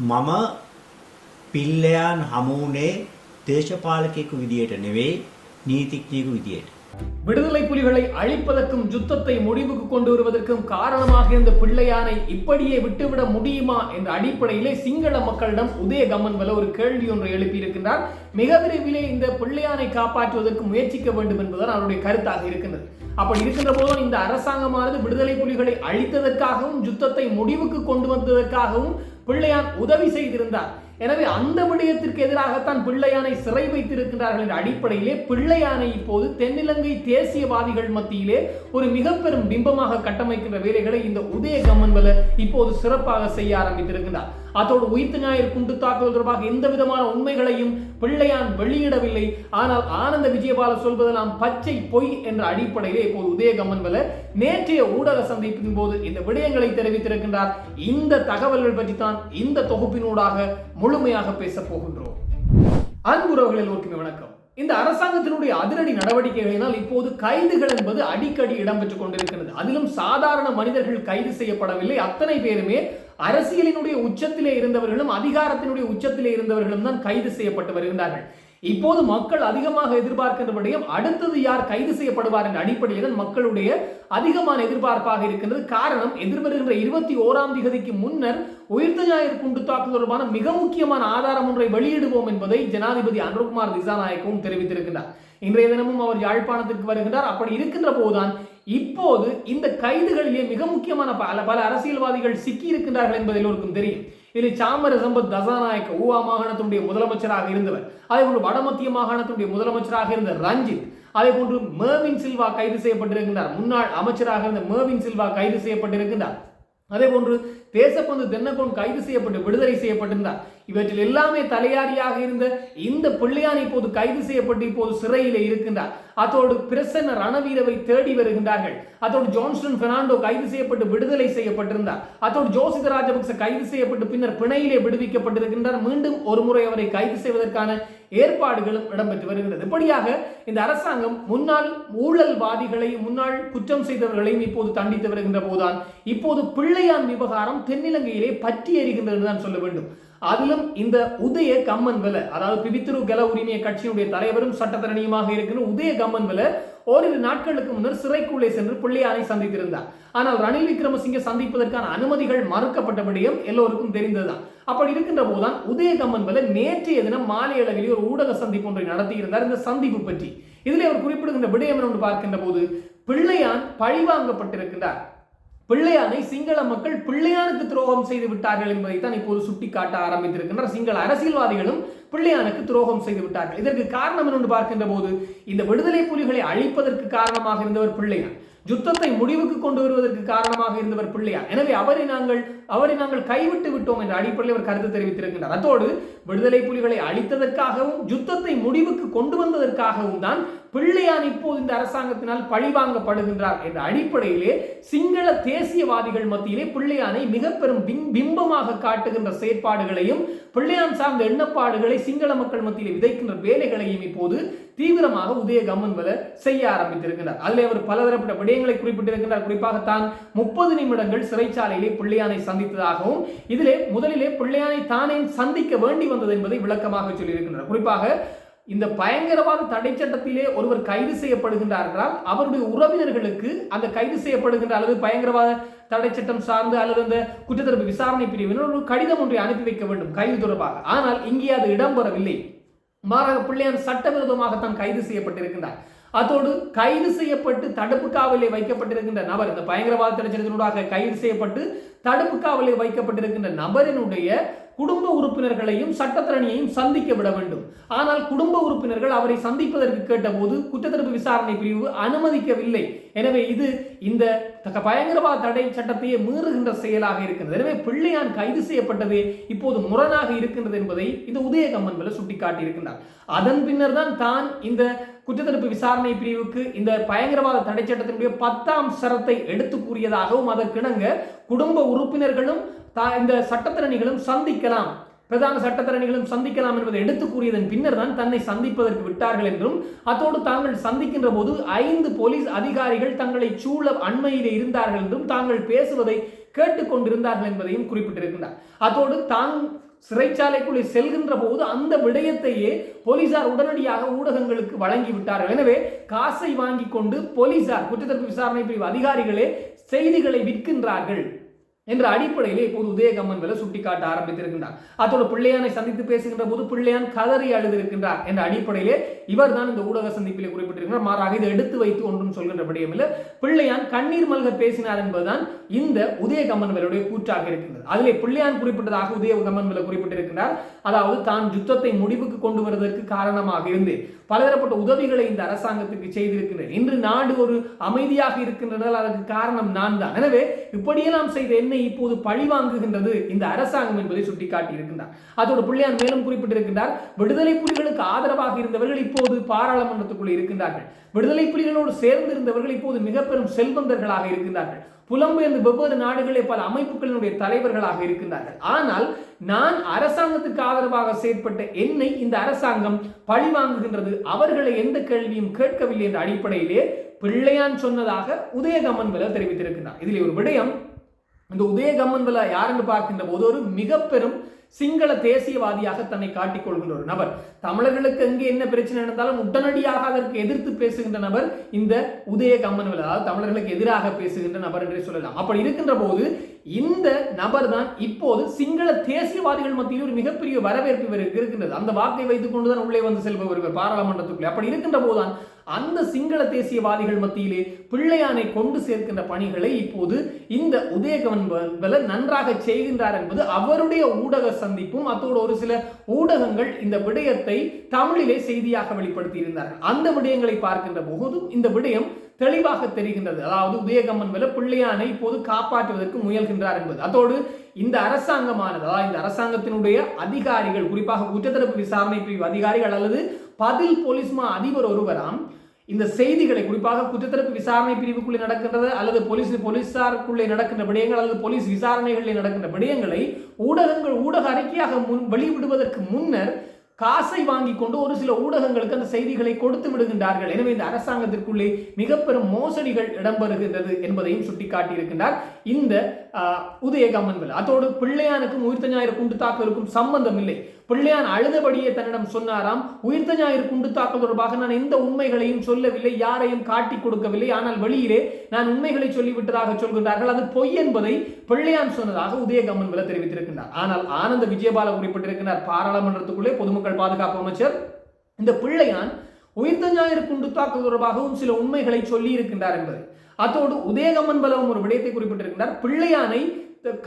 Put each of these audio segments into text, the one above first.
මම පිල්ලයන් හමුවනේ දේශපාලකයෙකු විදියට නෙවෙයි නීතිඥයෙකු විදියට. விடுதலை புலிகளை அழிப்பதற்கும் யுத்தத்தை முடிவுக்கு கொண்டு வருவதற்கும் காரணமாக இருந்த பிள்ளையானை இப்படியே விட்டுவிட முடியுமா என்ற அடிப்படையிலே சிங்கள மக்களிடம் உதய கமன்வல ஒரு கேள்வி ஒன்றை எழுப்பியிருக்கின்றார் மிக விரைவிலே இந்த பிள்ளையானை காப்பாற்றுவதற்கு முயற்சிக்க வேண்டும் என்பதுதான் அவருடைய கருத்தாக இருக்கின்றது அப்படி இருக்கின்ற போதும் இந்த அரசாங்கமானது விடுதலை புலிகளை அழித்ததற்காகவும் யுத்தத்தை முடிவுக்கு கொண்டு வந்ததற்காகவும் பிள்ளையார் உதவி செய்திருந்தார். எனவே அந்த விடயத்திற்கு எதிராகத்தான் பிள்ளையானை சிறை வைத்திருக்கின்றார்கள் என்ற அடிப்படையிலே பிள்ளையானை இப்போது தென்னிலங்கை தேசியவாதிகள் மத்தியிலே ஒரு மிக பெரும் பிம்பமாக கட்டமைக்கின்ற வேலைகளை இந்த உதய கம்மன்வல இப்போது சிறப்பாக செய்ய ஆரம்பித்திருக்கிறார் அதோடு உயிர்த்து ஞாயிறு குண்டு தாக்குதல் தொடர்பாக எந்த விதமான உண்மைகளையும் பிள்ளையான் வெளியிடவில்லை. ஆனால் ஆனந்த விஜயபால சொல்வதெல்லாம் பச்சை பொய் என்ற அடிப்படையிலே இப்போது உதயகம்மன் கம்மன்வல நேற்றைய ஊடக சந்திப்பின் போது இந்த விடயங்களை தெரிவித்திருக்கின்றார். இந்த தகவல்கள் பற்றி தான் இந்த தொகுப்பினூடாக முழுமையாக பேசப் போகின்றோம். அன்புறவர்கள் எல்லோருக்குமே வணக்கம். இந்த அரசாங்கத்தினுடைய அதிரடி நடவடிக்கைகளினால் இப்போது கைதுகள் என்பது அடிக்கடி இடம்பெற்றுக் கொண்டிருக்கிறது. அதிலும் சாதாரண மனிதர்கள் கைது செய்யப்படவில்லை. அத்தனை பேருமே அரசியலினுடைய உச்சத்திலே இருந்தவர்களும் அதிகாரத்தினுடைய உச்சத்திலே இருந்தவர்களும் தான் கைது செய்யப்பட்டு வருகின்றார்கள். இப்போது மக்கள் அதிகமாக எதிர்பார்க்கின்ற விடயம் அடுத்தது யார் கைது செய்யப்படுவார் என்ற அடிப்படையில் மக்களுடைய அதிகமான எதிர்பார்ப்பாக இருக்கின்றது. காரணம் எதிர்வருகின்ற இருபத்தி ஓராம் திகதிக்கு முன்னர் உயிர்த்த ஞாயிறு குண்டு தாக்குதல் தொடர்பான மிக முக்கியமான ஆதாரம் ஒன்றை வெளியிடுவோம் என்பதை ஜனாதிபதி அனுகுமார் திசாநாயக்கவும் தெரிவித்திருக்கிறார் இன்றைய தினமும் அவர் யாழ்ப்பாணத்திற்கு வருகின்றார். அப்படி இருக்கின்ற போதுதான் இப்போது இந்த கைதுகளிலே மிக முக்கியமான பல பல அரசியல்வாதிகள் சிக்கி இருக்கின்றார்கள் என்பது எல்லோருக்கும் தெரியும். இதில் சாமர சம்பத் தசாநாயக்க ஊவா மாகாணத்தினுடைய முதலமைச்சராக இருந்தவர் அதே போன்று வடமத்திய மாகாணத்தினுடைய முதலமைச்சராக இருந்த ரஞ்சித் அதே போன்று மேவின் சில்வா கைது செய்யப்பட்டிருக்கின்றார். முன்னாள் அமைச்சராக இருந்த மேவின் சில்வா கைது செய்யப்பட்டிருக்கின்றார். அதே போன்று தேசப்பந்து தென்னகோன் கைது செய்யப்பட்டு விடுதலை செய்யப்பட்டிருந்தார். இவற்றில் எல்லாமே தலையாரியாக இருந்த இந்த பிள்ளையான் இப்போது கைது செய்யப்பட்டு இப்போது சிறையில் இருக்கின்றார். அதோடு பிரசன்ன ரணவீரவை தேடி வருகின்றார்கள். அதோடு ஜான்சன் பெர்னாண்டோ கைது செய்யப்பட்டு விடுதலை செய்யப்பட்டிருந்தார். அதோடு ஜோசித ராஜபக்ச கைது செய்யப்பட்டு பின்னர் பிணையிலே விடுவிக்கப்பட்டிருக்கின்றார். மீண்டும் ஒரு முறை அவரை கைது செய்வதற்கான ஏற்பாடுகளும் இடம்பெற்று வருகிறது இப்படியாக இந்த அரசாங்கம் முன்னாள் ஊழல்வாதிகளையும் முன்னாள் குற்றம் செய்தவர்களையும் இப்போது தண்டித்து வருகின்ற போதுதான் இப்போது பிள்ளையான் விவகாரம் தென்னிலங்கையிலே பற்றி எறிகின்றது தான் சொல்ல வேண்டும். அதிலும் இந்த உதய கம்மன் வில அதாவது பிபித்திரு கல உரிமைய கட்சியினுடைய தலைவரும் சட்டத்தரணியுமாக இருக்கிற உதய கம்மன் வில ஓரிரு நாட்களுக்கு முன்னர் சிறைக்குள்ளே சென்று பிள்ளையானை சந்தித்திருந்தார். ஆனால் ரணில் விக்ரமசிங்க சந்திப்பதற்கான அனுமதிகள் மறுக்கப்பட்டபடியும் எல்லோருக்கும் தெரிந்ததுதான். அப்படி இருக்கின்ற போதுதான் உதயகம்மன் கம்மன் நேற்றைய தினம் மாலை அளவில் ஒரு ஊடக சந்திப்பு ஒன்றை நடத்தியிருந்தார். இந்த சந்திப்பு பற்றி இதில் அவர் குறிப்பிடுகின்ற விடயம் என்று பார்க்கின்ற போது பிள்ளையான் பழிவாங்கப்பட்டிருக்கின்றார். பிள்ளையானை சிங்கள மக்கள் பிள்ளையானுக்கு துரோகம் செய்து விட்டார்கள் என்பதை தான் இப்போது சுட்டிக்காட்ட ஆரம்பித்திருக்கின்றனர். சிங்கள அரசியல்வாதிகளும் பிள்ளையானுக்கு துரோகம் செய்து விட்டார்கள். இதற்கு காரணம் என்று பார்க்கின்ற போது இந்த விடுதலை புலிகளை அழிப்பதற்கு காரணமாக இருந்தவர் பிள்ளையான். யுத்தத்தை முடிவுக்கு கொண்டு வருவதற்கு காரணமாக இருந்தவர் பிள்ளையார். எனவே அவரை நாங்கள் அவரை நாங்கள் கைவிட்டு விட்டோம் என்ற அடிப்படையில் அவர் கருத்து தெரிவித்திருக்கின்றார். அதோடு விடுதலை புலிகளை அழித்ததற்காகவும் யுத்தத்தை முடிவுக்கு கொண்டு வந்ததற்காகவும் தான் பிள்ளையான் இப்போது இந்த அரசாங்கத்தினால் பழிவாங்கப்படுகின்றார் என்ற அடிப்படையிலே சிங்கள தேசியவாதிகள் மத்தியிலே பிள்ளையானை மிக பெரும் பிம்பமாக காட்டுகின்ற செயற்பாடுகளையும் பிள்ளையான் சார்ந்த எண்ணப்பாடுகளை சிங்கள மக்கள் மத்தியிலே விதைக்கின்ற வேலைகளையும் இப்போது தீவிரமாக உதய கம்மன்வல செய்ய ஆரம்பித்திருக்கிறார் அதில் அவர் பலதரப்பட்ட விடயங்களை குறிப்பிட்டிருக்கின்றார். குறிப்பாக தான் முப்பது நிமிடங்கள் சிறைச்சாலையிலே பிள்ளையானை சந்தித்ததாகவும் இதிலே முதலிலே பிள்ளையானை தானே சந்திக்க வேண்டி வந்தது என்பதை விளக்கமாக சொல்லியிருக்கின்றார். குறிப்பாக இந்த பயங்கரவாத தடை சட்டத்திலே ஒருவர் கைது செய்யப்படுகின்றார் என்றால் அவருடைய உறவினர்களுக்கு அந்த கைது செய்யப்படுகின்ற அல்லது பயங்கரவாத தடை சட்டம் சார்ந்து அல்லது அந்த குற்றத்தரப்பு விசாரணை பிரிவினர் ஒரு கடிதம் ஒன்றை அனுப்பி வைக்க வேண்டும் கைது தொடர்பாக. ஆனால் இங்கே அது இடம்பெறவில்லை. மாறாக பிள்ளையான் சட்டவிரோதமாகத்தான் கைது செய்யப்பட்டிருக்கின்றார். அதோடு கைது செய்யப்பட்டு தடுப்பு காவலில் வைக்கப்பட்டிருக்கின்ற நபர் இந்த பயங்கரவாத திரைச்சலத்தினூடாக கைது செய்யப்பட்டு தடுப்பு காவலில் வைக்கப்பட்டிருக்கின்ற நபரினுடைய குடும்ப உறுப்பினர்களையும் சட்டத்திறனியையும் சந்திக்க விட வேண்டும். ஆனால் குடும்ப உறுப்பினர்கள் அவரை சந்திப்பதற்கு கேட்டபோது குற்றத்தடுப்பு விசாரணை பிரிவு அனுமதிக்கவில்லை. எனவே இது இந்த பயங்கரவாத தடை சட்டத்தையே மீறுகின்ற செயலாக இருக்கிறது. எனவே பிள்ளையான் கைது செய்யப்பட்டது இப்போது முரணாக இருக்கின்றது என்பதை இந்த உதயகம்மன் மேல சுட்டிக்காட்டியிருக்கின்றார். அதன் பின்னர் தான் தான் இந்த குற்றத்தடுப்பு விசாரணை பிரிவுக்கு இந்த பயங்கரவாத தடை சட்டத்தினுடைய பத்தாம் சரத்தை எடுத்து கூறியதாகவும் அதற்கிணங்க குடும்ப உறுப்பினர்களும் இந்த சட்டத்திறனிகளும் சந்திக்கலாம். பிரதான சட்டத்தரணிகளும் சந்திக்கலாம் என்பதை எடுத்து கூறியதன் பின்னர் தான் தன்னை சந்திப்பதற்கு விட்டார்கள் என்றும் அத்தோடு தாங்கள் சந்திக்கின்ற போது ஐந்து போலீஸ் அதிகாரிகள் தங்களை சூழ அண்மையிலே இருந்தார்கள் என்றும் தாங்கள் பேசுவதை கேட்டுக்கொண்டிருந்தார்கள் என்பதையும் குறிப்பிட்டிருக்கின்றார். அதோடு தான் சிறைச்சாலைக்குள்ளே செல்கின்ற போது அந்த விடயத்தையே போலீசார் உடனடியாக ஊடகங்களுக்கு வழங்கி விட்டார்கள் எனவே காசை வாங்கி கொண்டு போலீசார் குற்றத்தடுப்பு விசாரணை பிரிவு அதிகாரிகளே செய்திகளை விற்கின்றார்கள். என்ற அடிப்படையிலே இப்போது உதயகம்மன் மேல சுட்டிக்காட்ட ஆரம்பித்திருக்கின்றார். அதோட பிள்ளையானை சந்தித்து பேசுகின்ற போது பிள்ளையான் கதறி அழுதிருக்கின்றார் என்ற அடிப்படையிலே இவர் தான் இந்த ஊடக சந்திப்பிலே குறிப்பிட்டிருக்கிறார். மாறாக இதை எடுத்து வைத்து ஒன்றும் சொல்கின்ற விடயமில்லை பிள்ளையான் கண்ணீர் மல்க பேசினார் என்பதுதான் இந்த உதயகம்மன் வேலுடைய கூற்றாக இருக்கின்றது. அதிலே பிள்ளையான் குறிப்பிட்டதாக உதயகம்மன் வேலை குறிப்பிட்டிருக்கின்றார். அதாவது தான் யுத்தத்தை முடிவுக்கு கொண்டு வருவதற்கு காரணமாக இருந்து பலதரப்பட்ட உதவிகளை இந்த அரசாங்கத்துக்கு செய்திருக்கின்றேன் இன்று நாடு ஒரு அமைதியாக இருக்கின்றதால் அதற்கு காரணம் நான் தான் எனவே இப்படியெல்லாம் செய்த என்னை இப்போது பழி வாங்குகின்றது இந்த அரசாங்கம் என்பதை சுட்டிக்காட்டி இருக்கின்றார் அதோடு பிள்ளையான் மேலும் குறிப்பிட்டிருக்கின்றார் விடுதலை புலிகளுக்கு ஆதரவாக இருந்தவர்கள் இப்போது பாராளுமன்றத்துக்குள் இருக்கின்றார்கள். விடுதலை புலிகளோடு சேர்ந்திருந்தவர்கள் இப்போது மிக பெரும் செல்வந்தர்களாக இருக்கின்றார்கள். புலம்பெயர்ந்து வெவ்வேறு நாடுகளே பல அமைப்புகளினுடைய தலைவர்களாக இருக்கின்றார்கள். ஆனால் நான் அரசாங்கத்துக்கு ஆதரவாக செயற்பட்ட என்னை இந்த அரசாங்கம் பழி வாங்குகின்றது. அவர்களை எந்த கேள்வியும் கேட்கவில்லை என்ற அடிப்படையிலே பிள்ளையான் சொன்னதாக உதயகமன் வில தெரிவித்திருக்கிறார் இதில் ஒரு விடயம் இந்த உதயகம்மன் வில யாருன்னு பார்க்கின்ற போது ஒரு மிக பெரும் சிங்கள தேசியவாதியாக தன்னை காட்டிக் கொள்கின்ற ஒரு நபர். தமிழர்களுக்கு எங்கே என்ன பிரச்சனை நடந்தாலும் உடனடியாக அதற்கு எதிர்த்து பேசுகின்ற நபர் இந்த உதய கம்மன்வல் அதாவது தமிழர்களுக்கு எதிராக பேசுகின்ற நபர் என்றே சொல்லலாம். அப்படி இருக்கின்ற போது இந்த நபர் தான் இப்போது சிங்கள தேசியவாதிகள் மத்தியில் ஒரு மிகப்பெரிய வரவேற்பு இவருக்கு இருக்கின்றது. அந்த வாக்கை வைத்துக் கொண்டுதான் உள்ளே வந்து செல்பவர் பாராளுமன்றத்துக்குள்ளே. அப்படி இருக்கின்ற போதுதான் அந்த சிங்கள தேசியவாதிகள் மத்தியிலே பிள்ளையானை கொண்டு சேர்க்கின்ற பணிகளை இப்போது இந்த உதயகமன் நன்றாக செய்கின்றார் என்பது அவருடைய ஊடக சந்திப்பும் அத்தோடு ஒரு சில ஊடகங்கள் இந்த விடயத்தை தமிழிலே செய்தியாக வெளிப்படுத்தி இருந்தார்கள் அந்த விடயங்களை பார்க்கின்ற போதும் இந்த விடயம் தெளிவாக தெரிகின்றது. அதாவது உதயகம்மன் மேல பிள்ளையானை இப்போது காப்பாற்றுவதற்கு முயல்கின்றார் என்பது. அதோடு இந்த அரசாங்கமானது அதாவது இந்த அரசாங்கத்தினுடைய அதிகாரிகள் குறிப்பாக குற்றத்தடுப்பு விசாரணை பிரிவு அதிகாரிகள் அல்லது பதில் போலீஸ்மா அதிபர் ஒருவராம் இந்த செய்திகளை குறிப்பாக குற்றத்தடுப்பு விசாரணை பிரிவுக்குள்ளே நடக்கின்றது அல்லது போலீஸ் போலீசாருக்குள்ளே நடக்கின்ற விடயங்கள் அல்லது போலீஸ் விசாரணைகளில் நடக்கின்ற விடயங்களை ஊடகங்கள் ஊடக அறிக்கையாக முன் வெளியிடுவதற்கு முன்னர் காசை வாங்கி கொண்டு ஒரு சில ஊடகங்களுக்கு அந்த செய்திகளை கொடுத்து விடுகின்றார்கள். எனவே இந்த அரசாங்கத்திற்குள்ளே மிக பெரும் மோசடிகள் இடம்பெறுகின்றது என்பதையும் சுட்டிக்காட்டியிருக்கின்றார் இந்த உதயகம்மன்கள் அதோடு பிள்ளையானுக்கும் உயிர்த்த ஞாயிறு குண்டு தாக்குதலுக்கும் சம்பந்தம் இல்லை பிள்ளையான் அழுதபடியே தன்னிடம் சொன்னாராம் உயிர்த்த ஞாயிறு குண்டு தாக்குதல் தொடர்பாக நான் எந்த உண்மைகளையும் சொல்லவில்லை யாரையும் காட்டி கொடுக்கவில்லை. ஆனால் வெளியிலே நான் உண்மைகளை சொல்லிவிட்டதாக சொல்கின்றார்கள். அது பொய் என்பதை பிள்ளையான் சொன்னதாக உதயகம்மன் வில தெரிவித்திருக்கின்றார். ஆனால் ஆனந்த விஜயபால குறிப்பிட்டிருக்கிறார். பாராளுமன்றத்துக்குள்ளே பொதுமக்கள் பாதுகாப்பு அமைச்சர். இந்த பிள்ளையான் உயிர்த்த ஞாயிறு குண்டு தாக்குதல் தொடர்பாகவும் சில உண்மைகளை சொல்லி இருக்கின்றார் என்பது. அத்தோடு உதயகம்மன் பலவும் ஒரு விடயத்தை குறிப்பிட்டிருக்கின்றார். பிள்ளையானை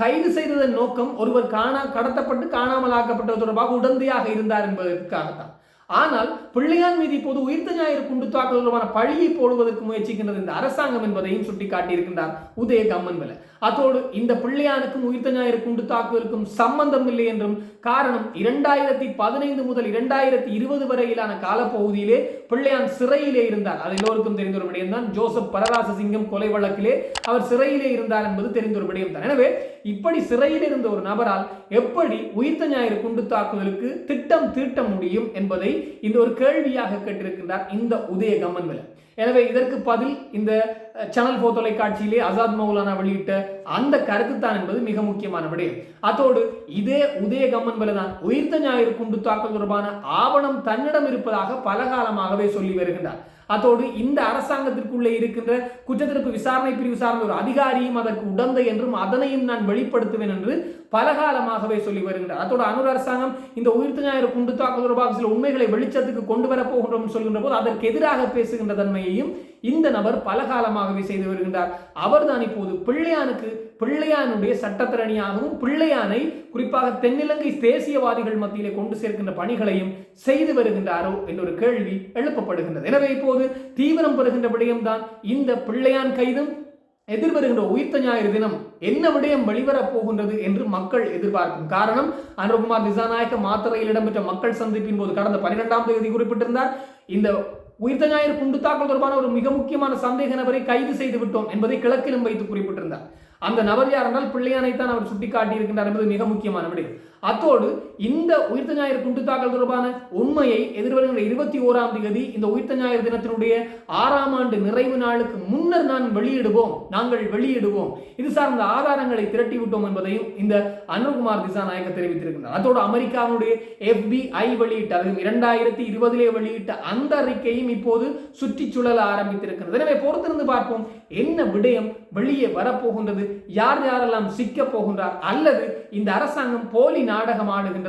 கைது செய்ததன் நோக்கம் ஒருவர் காணா கடத்தப்பட்டு காணாமல் ஆக்கப்பட்டது தொடர்பாக உடந்தையாக இருந்தார் என்பதற்காகத்தான். ஆனால் பிள்ளையான் மீது இப்போது உயிர்த்த ஞாயிறு குண்டு தாக்குதல் தொடர்பான பழியை போடுவதற்கு முயற்சிக்கின்றது இந்த அரசாங்கம் என்பதையும் சுட்டிக்காட்டியிருக்கின்றார் உதய கம்மன்வல அதோடு இந்த பிள்ளையானுக்கும் உயிர்த்த ஞாயிறு குண்டு தாக்குதலுக்கும் சம்பந்தம் இல்லை என்றும் காரணம் இரண்டாயிரத்தி பதினைந்து முதல் இரண்டாயிரத்தி இருபது வரையிலான காலப்பகுதியிலே பிள்ளையான் சிறையிலே இருந்தார். அது எல்லோருக்கும் தெரிந்த ஒரு விடயம் தான் ஜோசப் பரராசசிங்கம் கொலை வழக்கிலே அவர் சிறையிலே இருந்தார் என்பது தெரிந்த ஒரு விடயம் தான் எனவே இப்படி சிறையில் இருந்த ஒரு நபரால் எப்படி உயிர்த்த ஞாயிறு குண்டு தாக்குதலுக்கு திட்டம் தீட்ட முடியும் என்பதை இந்த ஒரு கேள்வியாக கேட்டிருக்கின்றார் இந்த உதய கம்மன்வில எனவே இதற்கு பதில் இந்த சேனல் போ தொலைக்காட்சியிலே ஆசாத் மௌலானா வெளியிட்ட அந்த கருத்துத்தான் என்பது மிக முக்கியமான விடயம். அத்தோடு இதே உதய கம்மன் தான் உயிர்த்த ஞாயிறு குண்டு தாக்கல் தொடர்பான ஆவணம் தன்னிடம் இருப்பதாக பல காலமாகவே சொல்லி வருகின்றார். அதோடு இந்த அரசாங்கத்திற்குள்ளே இருக்கின்ற குற்றத்திற்கு விசாரணை பிரிவு சார்ந்த ஒரு அதிகாரியும் அதற்கு உடந்தை என்றும் அதனையும் நான் வெளிப்படுத்துவேன் என்று பலகாலமாகவே சொல்லி வருகின்றார். அதோடு அனுர் அரசாங்கம் இந்த உயிர்த்து ஞாயிறு குண்டு தாக்குதல் தொடர்பாக சில உண்மைகளை வெளிச்சத்துக்கு கொண்டு வரப்போகின்றோம் சொல்கின்ற போது அதற்கு எதிராக பேசுகின்ற தன்மையையும் இந்த நபர் பலகாலமாகவே செய்து வருகின்றார். அவர்தான் இப்போது பிள்ளையானுக்கு பிள்ளையானுடைய சட்டத்திரணியாகவும் பிள்ளையானை குறிப்பாக தென்னிலங்கை தேசியவாதிகள் மத்தியிலே கொண்டு சேர்க்கின்ற பணிகளையும் செய்து வருகின்றாரோ என்ற கேள்வி எழுப்பப்படுகின்றது. எனவே இப்போது தீவிரம் பெறுகின்ற விடயம்தான் இந்த பிள்ளையான் கைதும் எதிர்வருகின்ற உயிர்த்த ஞாயிறு தினம் என்ன விடயம் வெளிவரப் போகின்றது என்று மக்கள் எதிர்பார்க்கும் காரணம் அனுகுமார் திசாநாயக்க மாத்திரையில் இடம்பெற்ற மக்கள் சந்திப்பின் போது கடந்த பனிரெண்டாம் தேதி குறிப்பிட்டிருந்தார் இந்த உயிர்த்த ஞாயிறு குண்டு தாக்கல் தொடர்பான ஒரு மிக முக்கியமான சந்தேக நபரை கைது செய்து விட்டோம் என்பதை கிழக்கிலும் வைத்து குறிப்பிட்டிருந்தார். அந்த நபர் யார் என்றால் பிள்ளையானைத்தான் அவர் சுட்டிக்காட்டி இருக்கின்றார் என்பது மிக முக்கியமான விடயம். அத்தோடு இந்த உயிர்த்த ஞாயிறு குண்டு தாக்கல் தொடர்பான உண்மையை எதிர்வருகின்ற இருபத்தி ஓராம் தேதி இந்த உயிர்த்த ஞாயிறு தினத்தினுடைய ஆறாம் ஆண்டு நிறைவு நாளுக்கு முன்னர் நான் வெளியிடுவோம். நாங்கள் வெளியிடுவோம். இது சார்ந்த ஆதாரங்களை திரட்டி விட்டோம் என்பதையும் இந்த அனுகுமார் திசாநாயக்க தெரிவித்திருக்கிறார் அதோடு அமெரிக்காவுடைய எஃபிஐ வெளியிட்ட அதுவும் இரண்டாயிரத்தி இருபதிலே வெளியிட்ட அந்த அறிக்கையும் இப்போது சுற்றி சுழல ஆரம்பித்திருக்கிறது எனவே பொறுத்திருந்து பார்ப்போம். என்ன விடயம் வெளியே வரப்போகின்றது? யார் யாரெல்லாம் சிக்க போகின்றார்? அல்லது இந்த அரசாங்கம் போலி நாடகம் ஆடுகின்றதா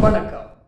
வணக்கம்.